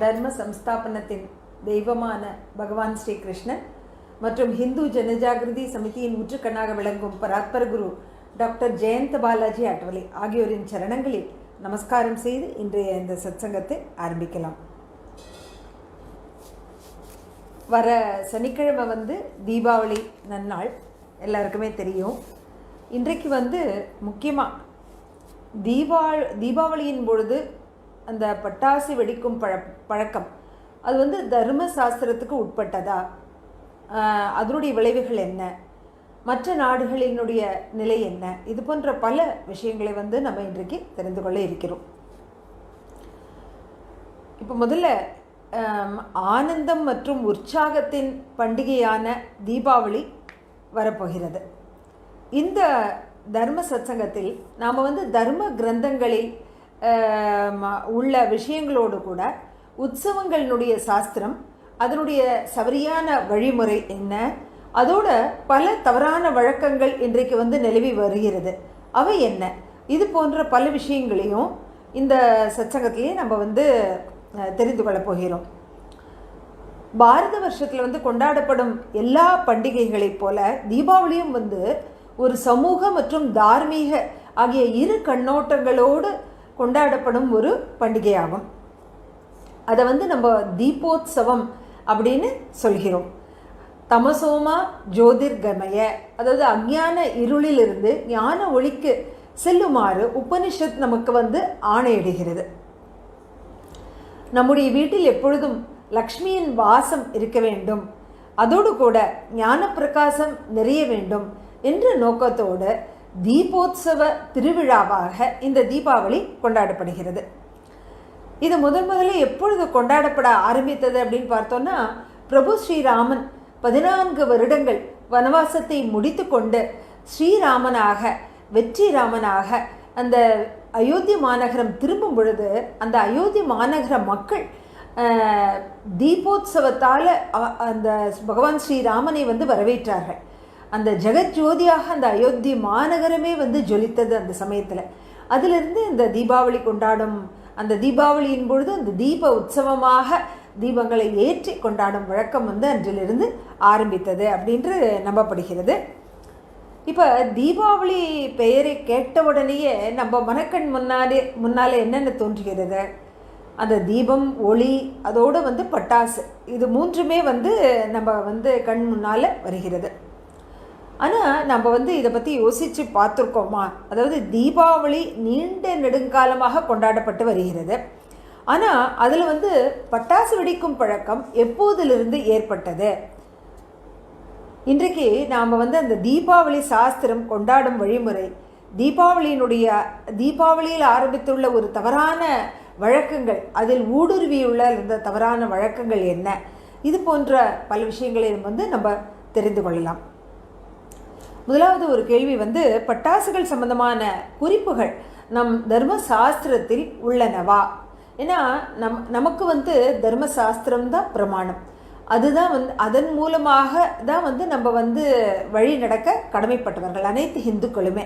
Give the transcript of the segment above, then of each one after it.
தர்ம சம்ஸ்தாபனத்தின் தெய்வமான பகவான் ஸ்ரீ கிருஷ்ணன் மற்றும் ஹிந்து ஜனஜாகிருதி சமிதியின் ஊற்றுக்கண்ணாக விளங்கும் பராத்பர குரு டாக்டர் ஜெயந்த பாலாஜி அட்டவலை ஆகியோரின் சரணங்களில் நமஸ்காரம் செய்து இன்றைய இந்த சத்சங்கத்தை ஆரம்பிக்கலாம். வர சனிக்கிழமை வந்து தீபாவளி நன்னாள். எல்லாருக்குமே தெரியும். இன்றைக்கு வந்து முக்கியமாக தீபா தீபாவளியின் பொழுது அந்த பட்டாசு வெடிக்கும் பழ பழக்கம். அது வந்து தர்ம சாஸ்திரத்துக்கு உட்பட்டதா அதனுடைய விளைவுகள் என்ன? மற்ற நாடுகளினுடைய நிலை என்ன? இது போன்ற பல விஷயங்களை வந்து நம்ம இன்றைக்கு தெரிந்து கொள்ள இருக்கிறோம். இப்போ முதல்ல ஆனந்தம் மற்றும் உற்சாகத்தின் பண்டிகையான தீபாவளி வரப்போகிறது. இந்த தர்ம சத்சங்கத்தில் நாம் வந்து தர்ம கிரந்தங்களில் உள்ள விஷயங்களோடு கூட உற்சவங்களினுடைய சாஸ்திரம் அதனுடைய சரியான வழிமுறை என்ன? அதோட பல தவறான வழக்கங்கள் இன்றைக்கு வந்து நிலவி வருகிறது. அவை என்ன? இது போன்ற பல விஷயங்களையும் இந்த சச்சங்கத்திலேயே நம்ம வந்து தெரிந்து கொள்ளப் போகிறோம். பாரத வருஷத்தில் வந்து கொண்டாடப்படும் எல்லா பண்டிகைகளைப் போல தீபாவளியும் வந்து ஒரு சமூக மற்றும் தார்மீக ஆகிய இரு கண்ணோட்டங்களோடு கொண்டாடப்படும் ஒரு பண்டிகையாகும். அதை வந்து நம்ம தீபோத்சவம் அப்படின்னு சொல்கிறோம். தமசோமா ஜோதிர்கமய அதாவது அஞ்ஞான இருளிலிருந்து ஞான ஒளிக்கு செல்லுமாறு உபனிஷத் நமக்கு வந்து ஆணையிடுகிறது. நம்முடைய வீட்டில் எப்பொழுதும் லக்ஷ்மியின் வாசம் இருக்க வேண்டும். அதோடு கூட ஞான பிரகாசம் நிறைய வேண்டும் என்ற நோக்கத்தோடு தீபோத்சவ திருவிழாவாக இந்த தீபாவளி கொண்டாடப்படுகிறது. இது முதன் முதல்ல எப்பொழுது கொண்டாடப்பட ஆரம்பித்தது அப்படின்னு பார்த்தோன்னா பிரபு ஸ்ரீராமன் பதினான்கு வருடங்கள் வனவாசத்தை முடித்து கொண்டு ஸ்ரீராமனாக வெற்றி ராமனாக அந்த அயோத்தி மாநகரம் திரும்பும் பொழுது அந்த அயோத்தி மாநகர மக்கள் தீபோத்சவத்தால் அந்த பகவான் ஸ்ரீராமனை வந்து வரவேற்றார்கள். அந்த ஜெகஜோதியாக அந்த அயோத்தி மாநகரமே வந்து ஜொலித்தது அந்த சமயத்தில். அதிலிருந்து இந்த தீபாவளி கொண்டாடும் அந்த தீபாவளியின் பொழுது அந்த தீப உற்சவமாக தீபங்களை ஏற்றி கொண்டாடும் வழக்கம் வந்து அன்றிலிருந்து ஆரம்பித்தது அப்படின்று நம்பப்படுகிறது. இப்போ தீபாவளி பெயரை கேட்ட உடனேயே நம்ம மனக்கண் முன்னாலே முன்னால் என்னென்ன தோன்றுகிறது? அந்த தீபம் ஒளி அதோடு வந்து பட்டாசு. இது மூன்றுமே வந்து நம்ம வந்து கண் முன்னால் வருகிறது. ஆனால் நம்ம வந்து இதை பற்றி யோசித்து பார்த்துருக்கோமா? அதாவது தீபாவளி நீண்ட நெடுங்காலமாக கொண்டாடப்பட்டு வருகிறது. ஆனால் அதில் வந்து பட்டாசு வெடிக்கும் பழக்கம் எப்போதிலிருந்து ஏற்பட்டது? இன்றைக்கு நாம் வந்து அந்த தீபாவளி சாஸ்திரம் கொண்டாடும் வழிமுறை தீபாவளியினுடைய தீபாவளியில் ஆரம்பித்துள்ள ஒரு தவறான வழக்கங்கள் அதில் ஊடுருவியுள்ள இருந்த தவறான வழக்கங்கள் என்ன? இது போன்ற பல விஷயங்களை வந்து நம்ம தெரிந்து கொள்ளலாம். முதலாவது ஒரு கேள்வி வந்து பட்டாசுகள் சம்பந்தமான குறிப்புகள் நம் தர்ம சாஸ்திரத்தில் உள்ளனவா? ஏன்னா நம் நமக்கு வந்து தர்ம சாஸ்திரம் தான் பிரமாணம். அதுதான் வந்து அதன் மூலமாக தான் வந்து நம்ம வந்து வழி நடக்க கடமைப்பட்டவர்கள் அனைத்து இந்துக்களுமே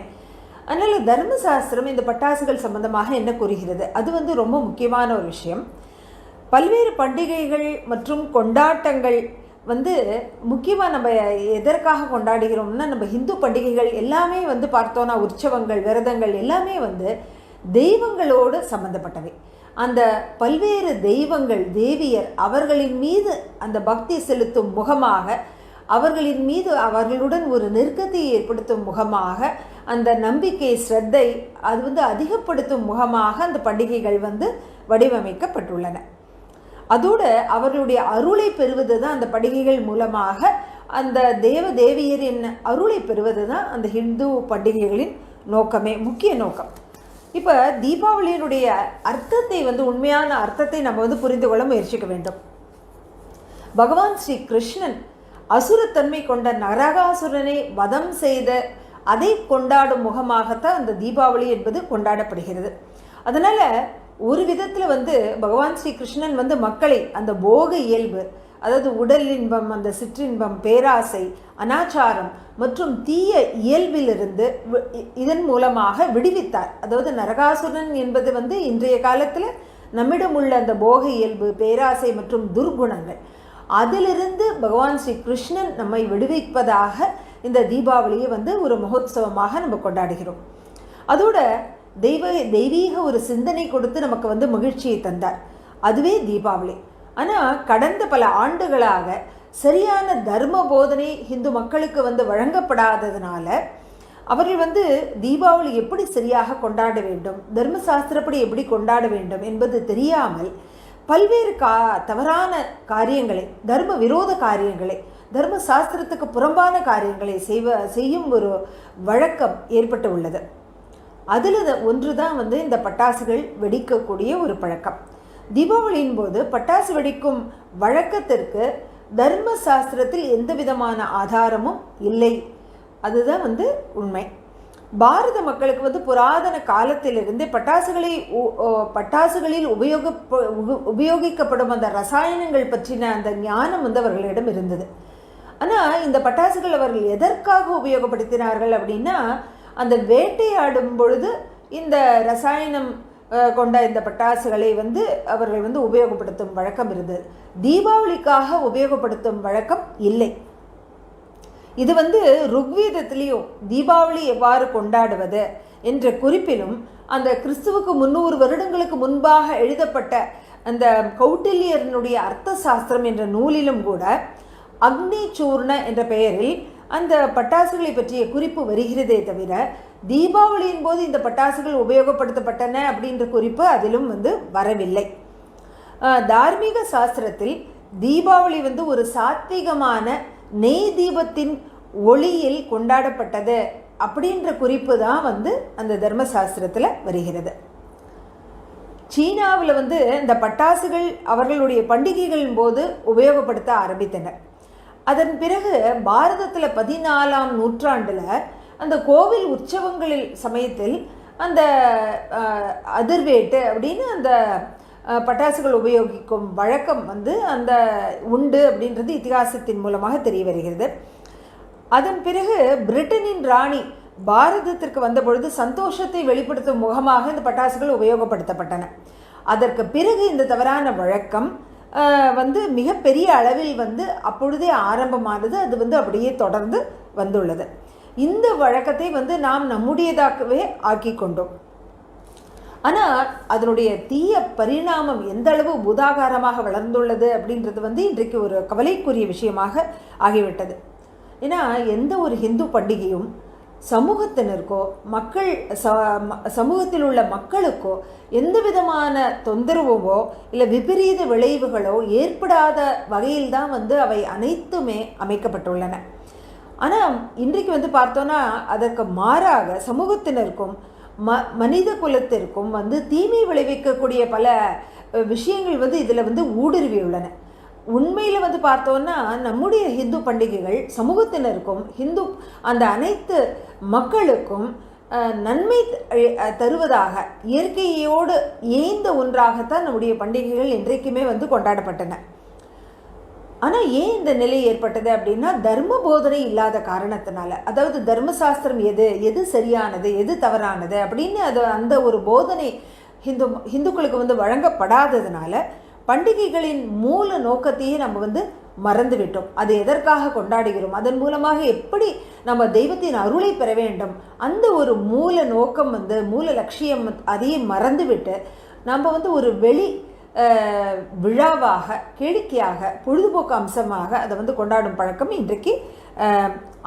அதனால் தர்மசாஸ்திரம் இந்த பட்டாசுகள் சம்பந்தமாக என்ன கூறுகிறது? அது வந்து ரொம்ப முக்கியமான ஒரு விஷயம். பல்வேறு பண்டிகைகள் மற்றும் கொண்டாட்டங்கள் வந்து முக்கியமாக நம்ம எதற்காக கொண்டாடுகிறோம்னா நம்ம ஹிந்து பண்டிகைகள் எல்லாமே வந்து பார்த்தோன்னா உற்சவங்கள் விரதங்கள் எல்லாமே வந்து தெய்வங்களோடு சம்மந்தப்பட்டவை அந்த பல்வேறு தெய்வங்கள் தேவியர் அவர்களின் மீது அந்த பக்தி செலுத்தும் முகமாக அவர்களின் மீது அவர்களுடன் ஒரு நெருக்கத்தை ஏற்படுத்தும் முகமாக அந்த நம்பிக்கை ஸ்ரத்தை அது வந்து அதிகப்படுத்தும் முகமாக அந்த பண்டிகைகள் வந்து வடிவமைக்கப்பட்டுள்ளன. அதோடு அவருடைய அருளை பெறுவது தான் அந்த பண்டிகைகள் மூலமாக அந்த தேவ தேவியரின் அருளை பெறுவது தான் அந்த ஹிந்து பண்டிகைகளின் நோக்கமே முக்கிய நோக்கம். இப்போ தீபாவளியினுடைய அர்த்தத்தை வந்து உண்மையான அர்த்தத்தை நம்ம வந்து புரிந்து கொள்ள முயற்சிக்க வேண்டும். பகவான் ஸ்ரீ கிருஷ்ணன் அசுரத்தன்மை கொண்ட நரகாசுரனை வதம் செய்த அதை கொண்டாடும் முகமாகத்தான் அந்த தீபாவளி என்பது கொண்டாடப்படுகிறது. அதனால் ஒரு விதத்தில் வந்து பகவான் ஸ்ரீ கிருஷ்ணன் வந்து மக்களை அந்த போக இயல்பு அதாவது உடல் இன்பம் அந்த சிற்றின்பம் பேராசை அனாச்சாரம் மற்றும் தீய இயல்பிலிருந்து இதன் மூலமாக விடுவித்தார். அதாவது நரகாசுரன் என்பது வந்து இன்றைய காலத்தில் நம்மிடம் உள்ள அந்த போக இயல்பு பேராசை மற்றும் துர்குணங்கள். அதிலிருந்து பகவான் ஸ்ரீ கிருஷ்ணன் நம்மை விடுவிப்பதாக இந்த தீபாவளியை வந்து ஒரு மகோத்சவமாக நம்ம கொண்டாடுகிறோம். அதோட தெய்வ தெய்வீக ஒரு சிந்தனை கொடுத்து நமக்கு வந்து மகிழ்ச்சியை தந்தார். அதுவே தீபாவளி. ஆனால் கடந்த பல ஆண்டுகளாக சரியான தர்ம போதனை இந்து மக்களுக்கு வந்து வழங்கப்படாததுனால அவர்கள் வந்து தீபாவளி எப்படி சரியாக கொண்டாட வேண்டும் தர்ம சாஸ்திரப்படி எப்படி கொண்டாட வேண்டும் என்பது தெரியாமல் பல்வேறு கா தவறான காரியங்களை தர்ம விரோத காரியங்களை தர்ம சாஸ்திரத்துக்கு புறம்பான காரியங்களை செய்வ செய்யும் ஒரு வழக்கம் ஏற்பட்டு உள்ளது. அதில் ஒன்று தான் வந்து இந்த பட்டாசுகள் வெடிக்கக்கூடிய ஒரு பழக்கம். தீபாவளியின் போது பட்டாசு வெடிக்கும் வழக்கத்திற்கு தர்ம சாஸ்திரத்தில் எந்த விதமான ஆதாரமும் இல்லை. அதுதான் வந்து உண்மை. பாரத மக்களுக்கு வந்து புராதன காலத்திலிருந்தே பட்டாசுகளை பட்டாசுகளில் உபயோக உபயோகிக்கப்படும் அந்த ரசாயனங்கள் பற்றின அந்த ஞானம் வந்து அவர்களிடம் இருந்தது. ஆனால் இந்த பட்டாசுகள் அவர்கள் எதற்காக உபயோகப்படுத்தினார்கள் அப்படின்னா அந்த வேட்டையாடும் பொழுது இந்த ரசாயனம் கொண்ட இந்த பட்டாசுகளை வந்து அவர்கள் வந்து உபயோகப்படுத்தும் வழக்கம் இருந்தது. தீபாவளிக்காக உபயோகப்படுத்தும் வழக்கம் இல்லை. இது வந்து ருக்வீதத்திலையும் தீபாவளி எவ்வாறு கொண்டாடுவது என்ற குறிப்பிலும் அந்த கிறிஸ்துவுக்கு முந்நூறு வருடங்களுக்கு முன்பாக எழுதப்பட்ட அந்த கௌட்டில்யரனுடைய அர்த்த சாஸ்திரம் என்ற நூலிலும் கூட அக்னி சூர்ண என்ற பெயரில் அந்த பட்டாசுகளை பற்றிய குறிப்பு வருகிறதே தவிர தீபாவளியின் போது இந்த பட்டாசுகள் உபயோகப்படுத்தப்பட்டன அப்படின்ற குறிப்பு அதிலும் வந்து வரவில்லை. தார்மீக சாஸ்திரத்தில் தீபாவளி வந்து ஒரு சாத்விகமான நெய் தீபத்தின் ஒளியில் கொண்டாடப்பட்டது அப்படின்ற குறிப்பு தான் வந்து அந்த தர்மசாஸ்திரத்தில் வருகிறது. சீனாவில் வந்து இந்த பட்டாசுகள் அவர்களுடைய பண்டிகைகளின் போது உபயோகப்படுத்த ஆரம்பித்தனர். அதன் பிறகு பாரதத்தில் பதினாலாம் நூற்றாண்டில் அந்த கோவில் உற்சவங்களில் சமயத்தில் அந்த அதிர்வேட்டு அப்படின்னு அந்த பட்டாசுகள் உபயோகிக்கும் வழக்கம் வந்து அந்த உண்டு அப்படின்றது இத்திகாசத்தின் மூலமாக தெரிய வருகிறது. அதன் பிறகு பிரிட்டனின் ராணி பாரதத்திற்கு வந்த பொழுது சந்தோஷத்தை வெளிப்படுத்தும் முகமாக இந்த பட்டாசுகள் உபயோகப்படுத்தப்பட்டன. அதற்கு பிறகு இந்த தவறான வழக்கம் வந்து மிகப்பெரிய அளவில் வந்து அப்பொழுதே ஆரம்பமானது. அது வந்து அப்படியே தொடர்ந்து வந்துள்ளது. இந்த வழக்கத்தை வந்து நாம் நம்முடையதாகவே ஆக்கி கொண்டோம். ஆனால் அதனுடைய தீய பரிணாமம் எந்த அளவு பூதாகாரமாக வளர்ந்துள்ளது அப்படின்றது வந்து இன்றைக்கு ஒரு கவலைக்குரிய விஷயமாக ஆகிவிட்டது. ஏன்னா எந்த ஒரு ஹிந்து பண்டிகையும் சமூகத்தினருக்கோ மக்கள் ச ம- சமூகத்தில் உள்ள மக்களுக்கோ எந்த விதமான தொந்தரவோ இல்லை விபரீத விளைவுகளோ ஏற்படாத வகையில் தான் வந்து அவை அனைத்துமே அமைக்கப்பட்டுள்ளன. ஆனால் இன்றைக்கு வந்து பார்த்தோன்னா அதற்கு மாறாக சமூகத்தினருக்கும் ம மனித குலத்திற்கும் வந்து தீமை விளைவிக்கக்கூடிய பல விஷயங்கள் வந்து இதில் வந்து ஊடுருவியுள்ளன. உண்மையில் வந்து பார்த்தோன்னா நம்முடைய ஹிந்து பண்டிகைகள் சமூகத்தினருக்கும் ஹிந்து அந்த அனைத்து மக்களுக்கும் நன்மை தருவதாக இயற்கையோடு ஏய்ந்த ஒன்றாகத்தான் நம்முடைய பண்டிகைகள் இன்றைக்குமே வந்து கொண்டாடப்பட்டன. ஆனால் ஏன் இந்த நிலை ஏற்பட்டது அப்படின்னா தர்ம போதனை இல்லாத காரணத்தினால. அதாவது தர்மசாஸ்திரம் எது எது சரியானது எது தவறானது அப்படின்னு அது அந்த ஒரு போதனை ஹிந்து ஹிந்துக்களுக்கு வந்து வழங்கப்படாததுனால பண்டிகைகளின் மூல நோக்கத்தையே நம்ம வந்து மறந்துவிட்டோம். அது எதற்காக கொண்டாடுகிறோம்? அதன் மூலமாக எப்படி நம்ம தெய்வத்தின் அருளை பெற வேண்டும்? அந்த ஒரு மூல நோக்கம் வந்து மூல லட்சியம் அதையே மறந்துவிட்டு நம்ம வந்து ஒரு வெளி விழாவாக கேளிக்கையாக பொழுதுபோக்கு அம்சமாக அதை வந்து கொண்டாடும் பழக்கம் இன்றைக்கு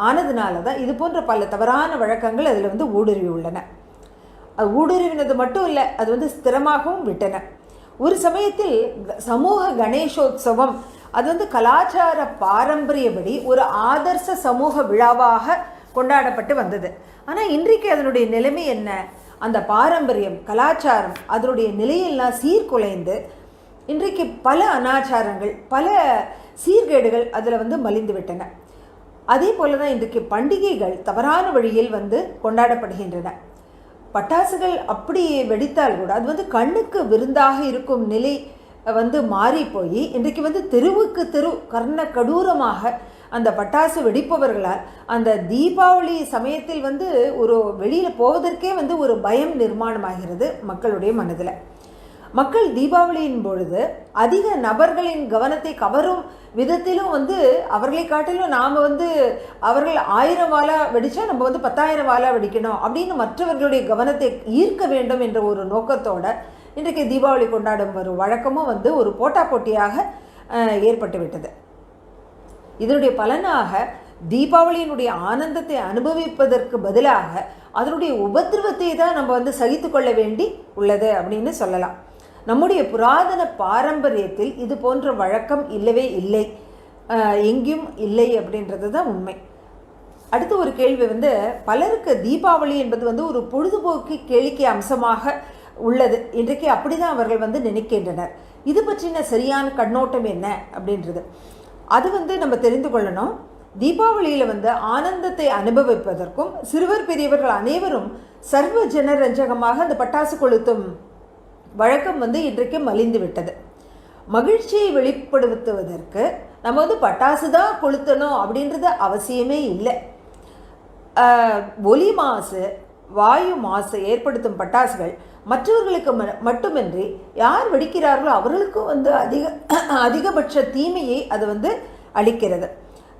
ஆனதுனால தான் இது போன்ற பல தவறான வழக்கங்கள் அதில் வந்து ஊடுருவி உள்ளன. அது ஊடுருவினது மட்டும் இல்லை அது வந்து ஸ்திரமாகவும் விட்டன. ஒரு சமயத்தில் சமூக கணேசோத்சவம் அது வந்து கலாச்சார பாரம்பரியப்படி ஒரு ஆதர்ச சமூக விழாவாக கொண்டாடப்பட்டு வந்தது. ஆனால் இன்றைக்கு அதனுடைய நிலைமை என்ன? அந்த பாரம்பரியம் கலாச்சாரம் அதனுடைய நிலையெல்லாம் சீர்குலைந்து இன்றைக்கு பல அனாச்சாரங்கள் பல சீர்கேடுகள் அதில் வந்து மலிந்து விட்டன. அதே போல தான் இன்றைக்கு பண்டிகைகள் தவறான வழியில் வந்து கொண்டாடப்படுகின்றன. பட்டாசுகள் அப்படி வெடித்தால் கூட அது வந்து கண்ணுக்கு விருந்தாக இருக்கும் நிலை வந்து மாறி போய் இன்றைக்கு வந்து தெருவுக்கு தெரு கர்ண கடூரமாக அந்த பட்டாசு வெடிப்பவர்களால் அந்த தீபாவளி சமயத்தில் வந்து ஒரு வெளியில் போவதற்கே வந்து ஒரு பயம் நிர்மாணமாகிறது மக்களுடைய மனதில். மக்கள் தீபாவளியின் பொழுது அதிக நபர்களின் கவனத்தை கவரும் விதத்திலும் வந்து அவர்களை காட்டிலும் நாம் வந்து அவர்கள் ஆயிரம் வாழா வெடித்தா நம்ம வந்து பத்தாயிரம் வாழா வெடிக்கணும் அப்படின்னு மற்றவர்களுடைய கவனத்தை ஈர்க்க வேண்டும் என்ற ஒரு நோக்கத்தோட இன்றைக்கு தீபாவளி கொண்டாடும் ஒரு வழக்கமும் வந்து ஒரு போட்டா போட்டியாக ஏற்பட்டுவிட்டது ஏற்பட்டு விட்டது. இதனுடைய பலனாக தீபாவளியினுடைய ஆனந்தத்தை அனுபவிப்பதற்கு பதிலாக அதனுடைய உபத்திரவத்தை தான் நம்ம வந்து சகித்து கொள்ள வேண்டி உள்ளது அப்படின்னு சொல்லலாம். நம்முடைய புராதன பாரம்பரியத்தில் இது போன்ற வழக்கம் இல்லவே இல்லை. எங்கேயும் இல்லை அப்படின்றது தான் உண்மை. அடுத்த ஒரு கேள்வி வந்து பலருக்கு தீபாவளி என்பது வந்து ஒரு பொழுதுபோக்கு கேளிக்கை அம்சமாக உள்ளது இன்றைக்கு அப்படிதான் அவர்கள் வந்து நினைக்கின்றனர். இது பற்றின சரியான கண்ணோட்டம் என்ன அப்படின்றது. அது வந்து நம்ம தெரிந்து கொள்ளணும். தீபாவளியில் வந்து ஆனந்தத்தை அனுபவிப்பதற்கும் சிறுவர் பெரியவர்கள் அனைவரும் சர்வ ஜனரஞ்சகமாக அந்த பட்டாசு கொளுத்தும் வழக்கம் வந்து இன்றைக்கு மலிந்து விட்டது. மகிழ்ச்சியை வெளிப்படுத்துவதற்கு நம்ம வந்து பட்டாசு தான் கொளுத்தணும் அப்படின்றது அவசியமே இல்லை. ஒலி மாசு வாயு மாசு ஏற்படுத்தும் பட்டாசுகள் மற்றவர்களுக்கு ம- மட்டுமின்றி யார் வெடிக்கிறார்களோ அவர்களுக்கும் வந்து அதிக அதிகபட்ச தீமையை அது வந்து அளிக்கிறது.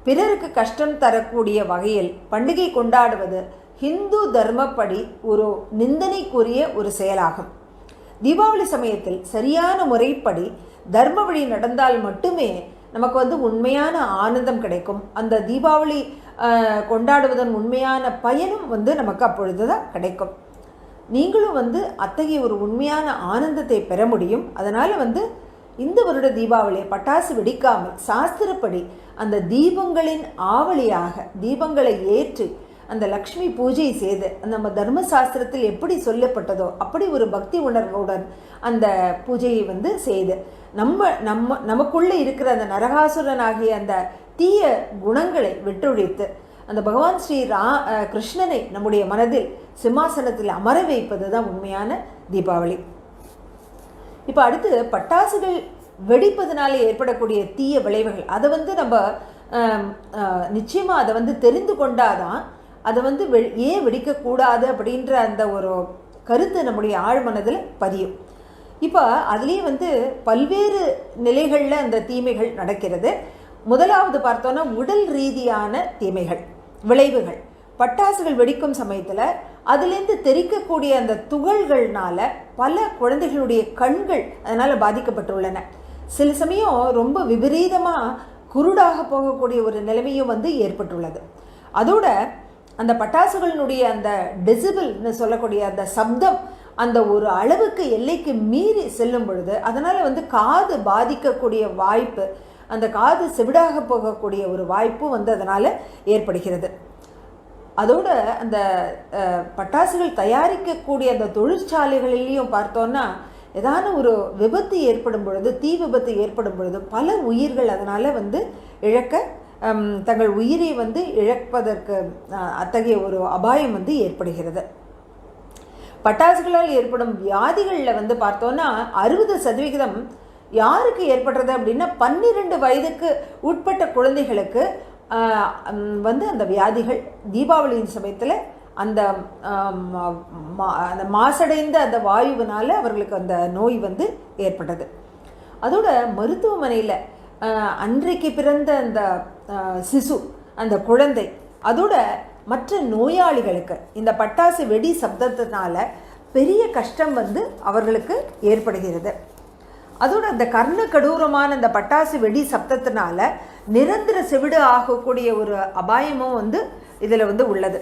பிறருக்கு கஷ்டம் தரக்கூடிய வகையில் பண்டிகை கொண்டாடுவது ஹிந்து தர்மப்படி ஒரு நிந்தனைக்குரிய ஒரு செயலாகும். தீபாவளி சமயத்தில் சரியான முறைப்படி தர்ம வழி நடந்தால் மட்டுமே நமக்கு வந்து உண்மையான ஆனந்தம் கிடைக்கும். அந்த தீபாவளி கொண்டாடுவதன் உண்மையான பயனும் வந்து நமக்கு அப்பொழுது தான் கிடைக்கும். நீங்களும் வந்து அத்தகைய ஒரு உண்மையான ஆனந்தத்தை பெற முடியும். அதனால் வந்து இந்த வருட தீபாவளியை பட்டாசு வெடிக்காமல் சாஸ்திரப்படி அந்த தீபங்களின் ஆவலியாக தீபங்களை ஏற்றி அந்த லக்ஷ்மி பூஜை செய்து நம்ம தர்ம சாஸ்திரத்தில் எப்படி சொல்லப்பட்டதோ அப்படி ஒரு பக்தி உணர்வுடன் அந்த பூஜையை வந்து செய்து நம்ம நம்ம நமக்குள்ளே இருக்கிற அந்த நரகாசுரன் ஆகிய அந்த தீய குணங்களை விட்டொழித்து அந்த பகவான் ஸ்ரீ ரா கிருஷ்ணனை நம்முடைய மனதில் சிம்மாசனத்தில் அமர வைப்பது தான் உண்மையான தீபாவளி. இப்போ அடுத்து பட்டாசுகள் வெடிப்பதனால ஏற்படக்கூடிய தீய விளைவுகள் அதை வந்து நம்ம நிச்சயமாக அதை வந்து தெரிந்து கொண்டாதான் அதை வந்து வெ ஏன் வெடிக்கக்கூடாது அப்படின்ற அந்த ஒரு கருத்து நம்முடைய ஆழ்மனதில் பதியும். இப்போ அதுலேயே வந்து பல்வேறு நிலைகளில் அந்த தீமைகள் நடக்கிறது. முதலாவது பார்த்தோன்னா உடல் ரீதியான தீமைகள் விளைவுகள். பட்டாசுகள் வெடிக்கும் சமயத்தில் அதுலேருந்து தெறிக்கக்கூடிய அந்த துகள்கள்னால பல குழந்தைகளுடைய கண்கள் அதனால் பாதிக்கப்பட்டுள்ளன. சில சமயம் ரொம்ப விபரீதமாக குருடாக போகக்கூடிய ஒரு நிலைமையும் வந்து ஏற்பட்டுள்ளது. அதோட அந்த பட்டாசுகளினுடைய அந்த டெசிபிள்னு சொல்லக்கூடிய அந்த சப்தம் அந்த ஒரு அளவுக்கு எல்லைக்கு மீறி செல்லும் பொழுது அதனால் வந்து காது பாதிக்கக்கூடிய வாய்ப்பு அந்த காது செவிடாக போகக்கூடிய ஒரு வாய்ப்பும் வந்து அதனால் ஏற்படுகிறது. அதோட அந்த பட்டாசுகள் தயாரிக்கக்கூடிய அந்த தொழிற்சாலைகளிலையும் பார்த்தோன்னா ஏதான ஒரு விபத்து ஏற்படும் பொழுது தீ விபத்து ஏற்படும் பொழுது பல உயிர்கள் அதனால் வந்து இழக்க தங்கள் உயிரை வந்து இழப்பதற்கு அத்தகைய ஒரு அபாயம் வந்து ஏற்படுகிறது. பட்டாசுகளால் ஏற்படும் வியாதிகளில் வந்து பார்த்தோன்னா அறுபது சதவிகிதம் யாருக்கு ஏற்படுறது அப்படின்னா பன்னிரெண்டு வயதுக்கு உட்பட்ட குழந்தைகளுக்கு வந்து அந்த வியாதிகள் தீபாவளியின் சமயத்தில் அந்த மா- அந்த மாசடைந்த அந்த வாயுவினால அவர்களுக்கு அந்த நோய் வந்து ஏற்பட்டது. அதோட மருத்துவமனையில் அன்றைக்கு பிறந்த அந்த சிசு அந்த குழந்தை. அதோட மற்ற நோயாளிகளுக்கு இந்த பட்டாசு வெடி சப்தத்தினால பெரிய கஷ்டம் வந்து அவர்களுக்கு ஏற்படுகிறது. அதோட அந்த கர்ண கடூரமான அந்த பட்டாசு வெடி சப்தத்தினால நிரந்தர செவிடு ஆகக்கூடிய ஒரு அபாயமும் வந்து இதில் வந்து உள்ளது.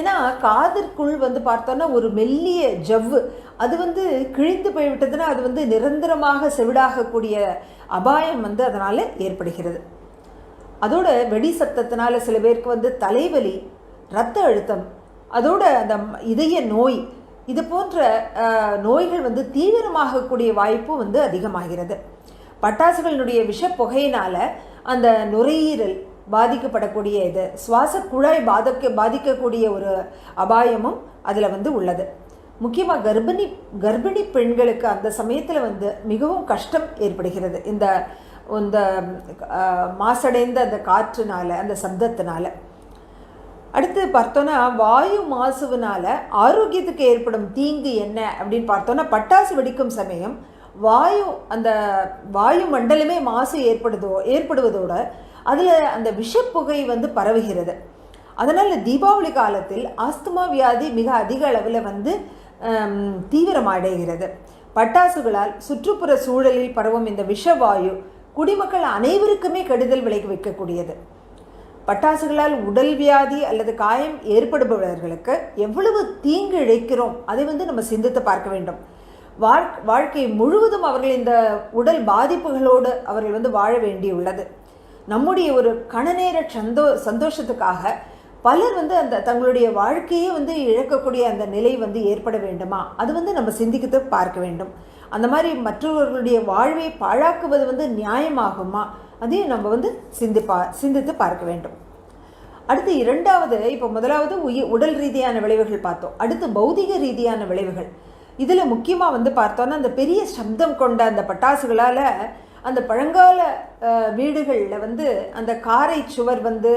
ஏன்னா காதிற்குள் வந்து பார்த்தோன்னா ஒரு மெல்லிய ஜவ்வு அது வந்து கிழிந்து போய்விட்டதுன்னா அது வந்து நிரந்தரமாக செவிடாகக்கூடிய அபாயம் வந்து அதனால் ஏற்படுகிறது. அதோட வெடி சத்தத்தினால சில பேருக்கு வந்து தலைவலி இரத்த அழுத்தம் அதோட அந்த இதய நோய் இது போன்ற நோய்கள் வந்து தீவிரமாகக்கூடிய வாய்ப்பும் வந்து அதிகமாகிறது. பட்டாசுகளினுடைய விஷ புகையினால் அந்த நுரையீரல் பாதிக்கப்படக்கூடிய இது சுவாச குழாய் பாதிக்க பாதிக்கக்கூடிய ஒரு அபாயமும் அதில் வந்து உள்ளது. முக்கியமாக கர்ப்பிணி கர்ப்பிணி பெண்களுக்கு அந்த சமயத்தில் வந்து மிகவும் கஷ்டம் ஏற்படுகிறது. இந்த இந்த மாசடைந்த அந்த காற்றுனால அந்த சப்தத்தினால. அடுத்து பார்த்தோன்னா வாயு மாசுவினால ஆரோக்கியத்துக்கு ஏற்படும் தீங்கு என்ன அப்படின்னு பார்த்தோன்னா பட்டாசு வெடிக்கும் சமயம் வாயு அந்த வாயு மண்டலமே மாசு ஏற்படுதோ ஏற்படுவதோடு அதில் அந்த விஷப்புகை வந்து பரவுகிறது. அதனால் தீபாவளி காலத்தில் ஆஸ்துமா வியாதி மிக அதிக அளவில் வந்து தீவிரமடைகிறது. பட்டாசுகளால் சுற்றுப்புற சூழலில் பரவும் இந்த விஷவாயு குடிமக்கள் அனைவருக்குமே கெடுதல் விளைவிக்க வைக்கக்கூடியது. பட்டாசுகளால் உடல் வியாதி அல்லது காயம் ஏற்படுபவர்களுக்கு எவ்வளவு தீங்கு இழைக்கிறோம் அதை வந்து நம்ம சிந்தித்து பார்க்க வேண்டும். வாழ் வாழ்க்கை முழுவதும் அவர்கள் இந்த உடல் பாதிப்புகளோடு அவர்கள் வந்து வாழ வேண்டியுள்ளது. நம்முடைய ஒரு கணநேர சந்தோ சந்தோஷத்துக்காக பலர் வந்து அந்த தங்களுடைய வாழ்க்கையே வந்து இழக்கக்கூடிய அந்த நிலை வந்து ஏற்பட வேண்டுமா? அது வந்து நம்ம சிந்திக்கிட்டு பார்க்க வேண்டும். அந்த மாதிரி மற்றவர்களுடைய வாழ்வை பாழாக்குவது வந்து நியாயமாகுமா? அதையும் நம்ம வந்து சிந்திப்பா சிந்தித்து பார்க்க வேண்டும். அடுத்து இரண்டாவது இப்போ முதலாவது உயிர் உடல் ரீதியான விளைவுகள் பார்த்தோம். அடுத்து பௌதிக ரீதியான விளைவுகள். இதில் முக்கியமாக வந்து பார்த்தோன்னா அந்த பெரிய சப்தம் கொண்ட அந்த பட்டாசுகளால் அந்த பழங்கால வீடுகளில் வந்து அந்த காரை சுவர் வந்து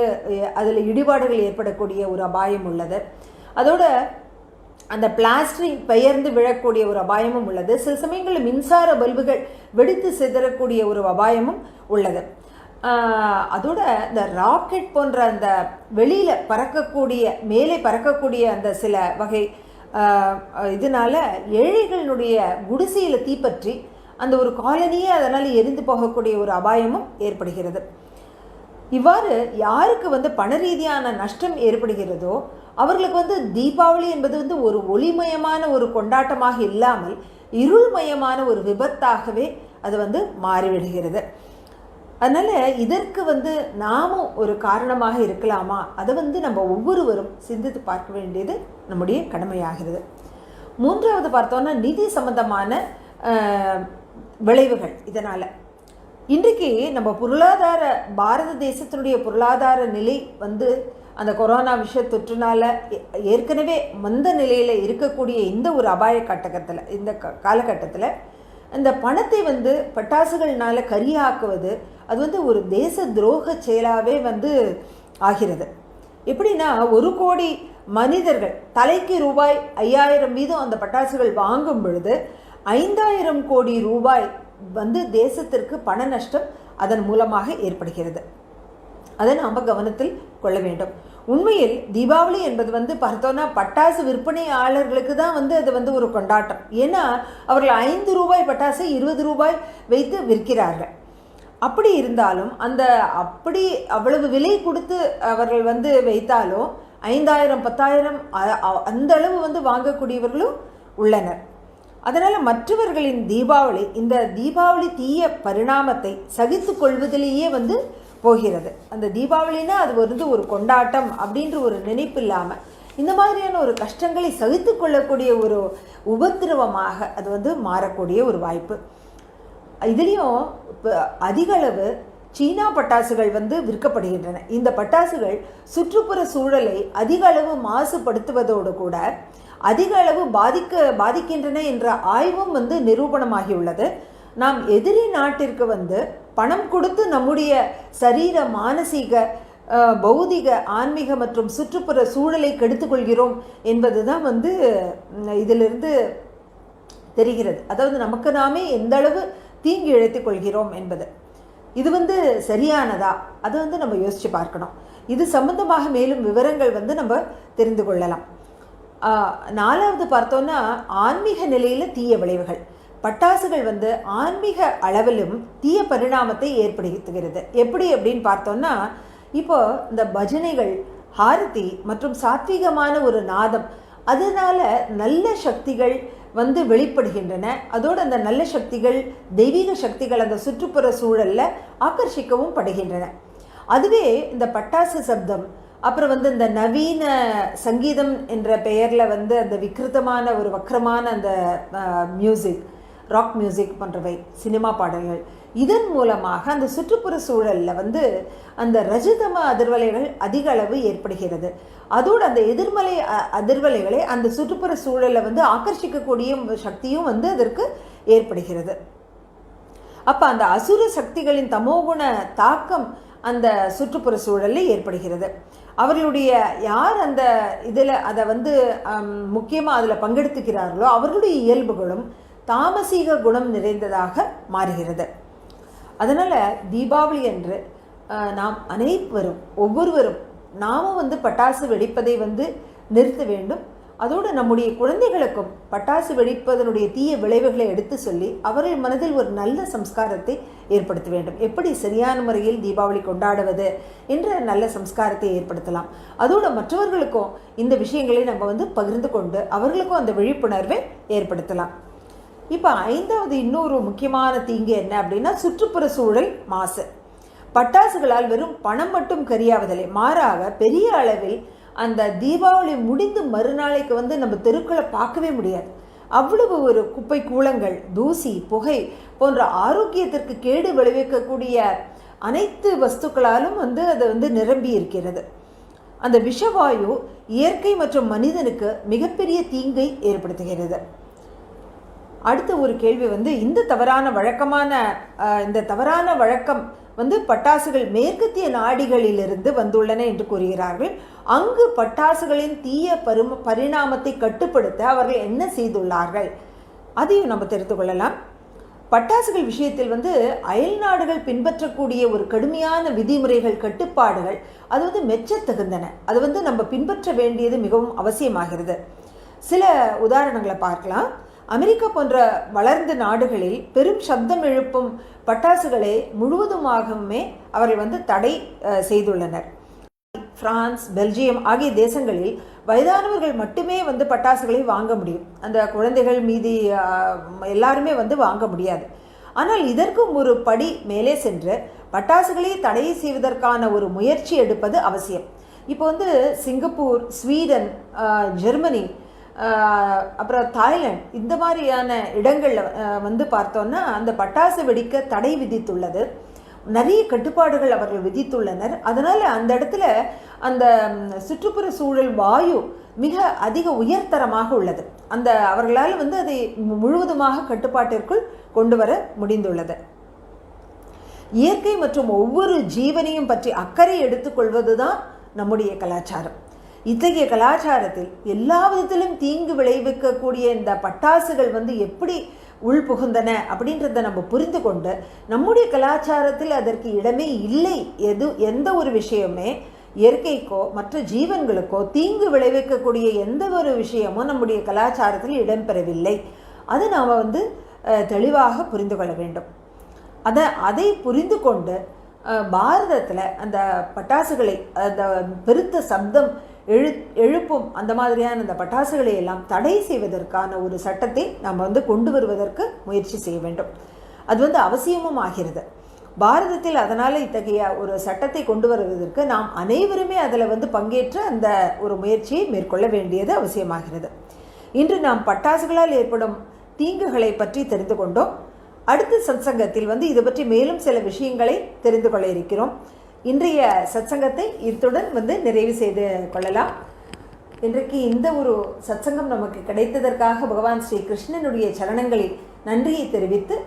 அதில் இடிபாடுகள் ஏற்படக்கூடிய ஒரு அபாயம் உள்ளது. அதோட அந்த பிளாஸ்டிக் பெயர்ந்து விழக்கூடிய ஒரு அபாயமும் உள்ளது. சில சமயங்களில் மின்சார பல்புகள் வெடித்து சிதறக்கூடிய ஒரு அபாயமும் உள்ளது. அதோட இந்த ராக்கெட் போன்ற அந்த வெளியில் பறக்கக்கூடிய மேலே பறக்கக்கூடிய அந்த சில வகை இதனால் ஏழைகளினுடைய குடிசையில் தீப்பற்றி அந்த ஒரு காலனியே அதனால் எரிந்து போகக்கூடிய ஒரு அபாயமும் ஏற்படுகிறது. இவ்வாறு யாருக்கு வந்து பண ரீதியான நஷ்டம் ஏற்படுகிறதோ அவர்களுக்கு வந்து தீபாவளி என்பது வந்து ஒரு ஒளிமயமான ஒரு கொண்டாட்டமாக இல்லாமல் இருள்மயமான ஒரு விபத்தாகவே அது வந்து மாறிவிடுகிறது. அதனால் இதற்கு வந்து நாமும் ஒரு காரணமாக இருக்கலாமா? அதை வந்து நம்ம ஒவ்வொருவரும் சிந்தித்து பார்க்க வேண்டியது நம்முடைய கடமையாகிறது. மூன்றாவது பார்த்தோன்னா நிதி சம்பந்தமான விளைவுகள் இதனால். இன்றைக்கு நம்ம பொருளாதார பாரத தேசத்தினுடைய பொருளாதார நிலை வந்து அந்த கொரோனா விஷ தொற்றுனால் ஏ- ஏற்கனவே மந்த நிலையில் இருக்கக்கூடிய இந்த ஒரு அபாய கட்டகத்தில் இந்த க- காலகட்டத்தில் இந்த பணத்தை வந்து பட்டாசுகள்னால கரியாக்குவது அது வந்து ஒரு தேச துரோக செயலாகவே வந்து ஆகிறது. எப்படின்னா ஒரு கோடி மனிதர்கள் தலைக்கு ரூபாய் ஐயாயிரம் வீதம் அந்த பட்டாசுகள் வாங்கும் பொழுது ஐந்தாயிரம் கோடி ரூபாய் வந்து தேசத்திற்கு பண நஷ்டம் அதன் மூலமாக ஏற்படுகிறது. அதை நாம் கவனத்தில் கொள்ள வேண்டும். உண்மையில் தீபாவளி என்பது வந்து பார்த்தோன்னா பட்டாசு விற்பனையாளர்களுக்கு தான் வந்து அது வந்து ஒரு கொண்டாட்டம். ஏன்னா அவர்கள் ஐந்து ரூபாய் பட்டாசை இருபது ரூபாய் வைத்து விற்கிறார்கள். அப்படி இருந்தாலும் அந்த அப்படி அவ்வளவு விலை கொடுத்து அவர்கள் வந்து வைத்தாலும் ஐந்தாயிரம் பத்தாயிரம் அந்த அளவு வந்து வாங்கக்கூடியவர்களும் உள்ளனர். அதனால் மற்றவர்களின் தீபாவளி இந்த தீபாவளி தீய பரிணாமத்தை சகித்து கொள்வதிலேயே வந்து போகிறது. அந்த தீபாவளினா அது வந்து ஒரு கொண்டாட்டம் அப்படின்ற ஒரு நினைப்பு இல்லாமல் இந்த மாதிரியான ஒரு கஷ்டங்களை சகித்து கொள்ளக்கூடிய ஒரு உபத்திரவமாக அது வந்து மாறக்கூடிய ஒரு வாய்ப்பு. இதுலேயும் இப்போ அதிகளவு சீனா பட்டாசுகள் வந்து விற்கப்படுகின்றன. இந்த பட்டாசுகள் சுற்றுப்புற சூழலை அதிக அளவு மாசுபடுத்துவதோடு கூட அதிக அளவு பாதிக்க பாதிக்கின்றன என்ற ஆய்வும் வந்து நிரூபணமாகியுள்ளது. நாம் எதிரி நாட்டிற்கு வந்து பணம் கொடுத்து நம்முடைய சரீர மானசீக பௌதிக ஆன்மீக மற்றும் சுற்றுப்புற சூழலை கெடுத்துக்கொள்கிறோம் என்பது தான் வந்து இதிலிருந்து தெரிகிறது. அதாவது நமக்கு நாமே எந்த அளவு தீங்கு இழைத்துக் கொள்கிறோம் என்பது. இது வந்து சரியானதா? அதை வந்து நம்ம யோசித்து பார்க்கணும். இது சம்பந்தமாக மேலும் விவரங்கள் வந்து நம்ம தெரிந்து கொள்ளலாம். நாலாவது பார்த்தோன்னா ஆன்மீக நிலையில் தீய விளைவுகள். பட்டாசுகள் வந்து ஆன்மீக அளவிலும் தீய பரிணாமத்தை ஏற்படுத்துகிறது. எப்படி அப்படின்னு பார்த்தோன்னா இப்போ இந்த பஜனைகள் ஹாரதி மற்றும் சாத்வீகமான ஒரு நாதம் அதனால் நல்ல சக்திகள் வந்து வெளிப்படுகின்றன. அதோடு அந்த நல்ல சக்திகள் தெய்வீக சக்திகள் அந்த சுற்றுப்புற சூழலில் ஆக்கர்ஷிக்கவும் படுகின்றன. அதுவே இந்த பட்டாசு சப்தம் அப்புறம் வந்து இந்த நவீன சங்கீதம் என்ற பெயரில் வந்து அந்த விக்கிருத்தமான ஒரு வக்கரமான அந்த மியூசிக் ராக் மியூசிக் போன்றவை சினிமா பாடல்கள். இதன் மூலமாக அந்த சுற்றுப்புற சூழலில் வந்து அந்த ரஜதம அதிர்வலைகள் அதிக அளவு ஏற்படுகிறது. அதோடு அந்த எதிர்மலை அதிர்வலைகளை அந்த சுற்றுப்புற சூழலில் வந்து ஆக்கர்ஷிக்கக்கூடிய சக்தியும் வந்து அதற்கு ஏற்படுகிறது. அப்போ அந்த அசுர சக்திகளின் தமோகுண தாக்கம் அந்த சுற்றுப்புற சூழலில் ஏற்படுகிறது. அவர்களுடைய யார் அந்த இதில் அதை வந்து முக்கியமாக அதில் பங்கெடுத்துக்கிறார்களோ அவர்களுடைய இயல்புகளும் தாமசீக குணம் நிறைந்ததாக மாறுகிறது. அதனால் தீபாவளி அன்று நாம் அனைவரும் ஒவ்வொருவரும் நாமும் வந்து பட்டாசு வெடிப்பதை வந்து நிறுத்த வேண்டும். அதோடு நம்முடைய குழந்தைகளுக்கும் பட்டாசு வெடிப்பதனுடைய தீய விளைவுகளை எடுத்து சொல்லி அவர்கள் மனதில் ஒரு நல்ல சம்ஸ்காரத்தை ஏற்படுத்த வேண்டும். எப்படி சரியான முறையில் தீபாவளி கொண்டாடுவது என்ற நல்ல சம்ஸ்காரத்தை ஏற்படுத்தலாம். அதோடு மற்றவர்களுக்கும் இந்த விஷயங்களை நம்ம வந்து பகிர்ந்து கொண்டு அவர்களுக்கும் அந்த விழிப்புணர்வை ஏற்படுத்தலாம். இப்போ ஐந்தாவது இன்னொரு முக்கியமான தீங்கு என்ன அப்படின்னா சுற்றுப்புற சூழல் மாசு. பட்டாசுகளால் வெறும் பணம் மட்டும் கரியாவதில்லை. மாறாக பெரிய அளவில் அந்த தீபாவளி முடிந்து மறுநாளைக்கு வந்து நம்ம தெருக்களை பார்க்கவே முடியாது. அவ்வளவு ஒரு குப்பை கூலங்கள் தூசி புகை போன்ற ஆரோக்கியத்திற்கு கேடு விளைவிக்கக்கூடிய அனைத்து வஸ்துக்களாலும் வந்து அது வந்து நிரம்பி இருக்கிறது. அந்த விஷவாயு இயற்கை மற்றும் மனிதனுக்கு மிகப்பெரிய தீங்கை ஏற்படுத்துகிறது. அடுத்த ஒரு கேள்வி வந்து இந்த தவறான வழக்கமான இந்த தவறான வழக்கம் வந்து பட்டாசுகள் மேற்கத்திய நாடுகளிலிருந்து வந்துள்ளன என்று கூறுகிறார்கள். அங்கு பட்டாசுகளின் தீய பரும பரிணாமத்தை கட்டுப்படுத்த அவர்கள் என்ன செய்துள்ளார்கள்? அதையும் நம்ம தெரிந்து கொள்ளலாம். பட்டாசுகள் விஷயத்தில் வந்து அயல் நாடுகள் பின்பற்றக்கூடிய ஒரு கடுமையான விதிமுறைகள் கட்டுப்பாடுகள் அது வந்து மெச்சத்தகுந்தன. அது வந்து நம்ம பின்பற்ற வேண்டியது மிகவும் அவசியமாகிறது. சில உதாரணங்களை பார்க்கலாம். அமெரிக்கா போன்ற வளர்ந்த நாடுகளில் பெரும் சப்தம் எழுப்பும் பட்டாசுகளை முழுவதுமாகவுமே அவர்கள் வந்து தடை செய்துள்ளனர். பிரான்ஸ் பெல்ஜியம் ஆகிய தேசங்களில் வயதானவர்கள் மட்டுமே வந்து பட்டாசுகளை வாங்க முடியும். அந்த குழந்தைகள் மீதி எல்லாருமே வந்து வாங்க முடியாது. ஆனால் இதற்கும் ஒரு படி மேலே சென்று பட்டாசுகளை தடை செய்வதற்கான ஒரு முயற்சி எடுப்பது அவசியம். இப்போ வந்து சிங்கப்பூர் ஸ்வீடன் ஜெர்மனி அப்புறம் தாய்லாந்து. இந்த மாதிரியான இடங்களில் வந்து பார்த்தோன்னா அந்த பட்டாசு வெடிக்க தடை விதித்துள்ளது. நிறைய கட்டுப்பாடுகள் அவர்கள் விதித்துள்ளனர். அதனால் அந்த இடத்துல அந்த சுற்றுப்புற சூழல் வாயு மிக அதிக உயர்தரமாக உள்ளது. அந்த அவர்களால் வந்து அதை முழுவதுமாக கட்டுப்பாட்டிற்குள் கொண்டு வர முடிந்துள்ளது. இயற்கை மற்றும் ஒவ்வொரு ஜீவனையும் பற்றி அக்கறை எடுத்துக்கொள்வது தான் நம்முடைய கலாச்சாரம். இத்தகைய கலாச்சாரத்தில் எல்லா விதத்திலும் தீங்கு விளைவிக்கக்கூடிய இந்த பட்டாசுகள் வந்து எப்படி உள்புகுந்தன அப்படின்றத நம்ம புரிந்து கொண்டு நம்முடைய கலாச்சாரத்தில் அதற்கு இடமே இல்லை. எது எந்த ஒரு விஷயமே இயற்கைக்கோ மற்ற ஜீவன்களுக்கோ தீங்கு விளைவிக்கக்கூடிய எந்த ஒரு விஷயமும் நம்முடைய கலாச்சாரத்தில் இடம்பெறவில்லை. அது நாம் வந்து தெளிவாக புரிந்து கொள்ள வேண்டும். அதை அதை புரிந்து கொண்டு பாரதத்தில் அந்த பட்டாசுகளை அந்த பெருத்த சப்தம் எழு எழுப்பும் அந்த மாதிரியான அந்த பட்டாசுகளை எல்லாம் தடை செய்வதற்கான ஒரு சட்டத்தை நாம் வந்து கொண்டு வருவதற்கு முயற்சி செய்ய வேண்டும். அது வந்து அவசியமும் ஆகிறது. பாரதத்தில் அதனால் இத்தகைய ஒரு சட்டத்தை கொண்டு வருவதற்கு நாம் அனைவருமே அதில் வந்து பங்கேற்று அந்த ஒரு முயற்சியை மேற்கொள்ள வேண்டியது அவசியமாகிறது. இன்று நாம் பட்டாசுகளால் ஏற்படும் தீங்குகளை பற்றி தெரிந்து கொண்டோம். அடுத்த சத்சங்கத்தில் வந்து இது பற்றி மேலும் சில விஷயங்களை தெரிந்து கொள்ள இருக்கிறோம். இன்றைய சத்சங்கத்தை இத்துடன் வந்து நிறைவு செய்து கொள்ளலாம். இன்றைக்கு இந்த ஒரு சத்சங்கம் நமக்கு கிடைத்ததற்காக பகவான் ஸ்ரீ கிருஷ்ணனுடைய சரணங்களில் நன்றியை தெரிவித்து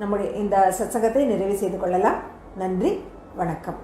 நம்முடைய இந்த சத்சங்கத்தை நிறைவு செய்து கொள்ளலாம். நன்றி வணக்கம்.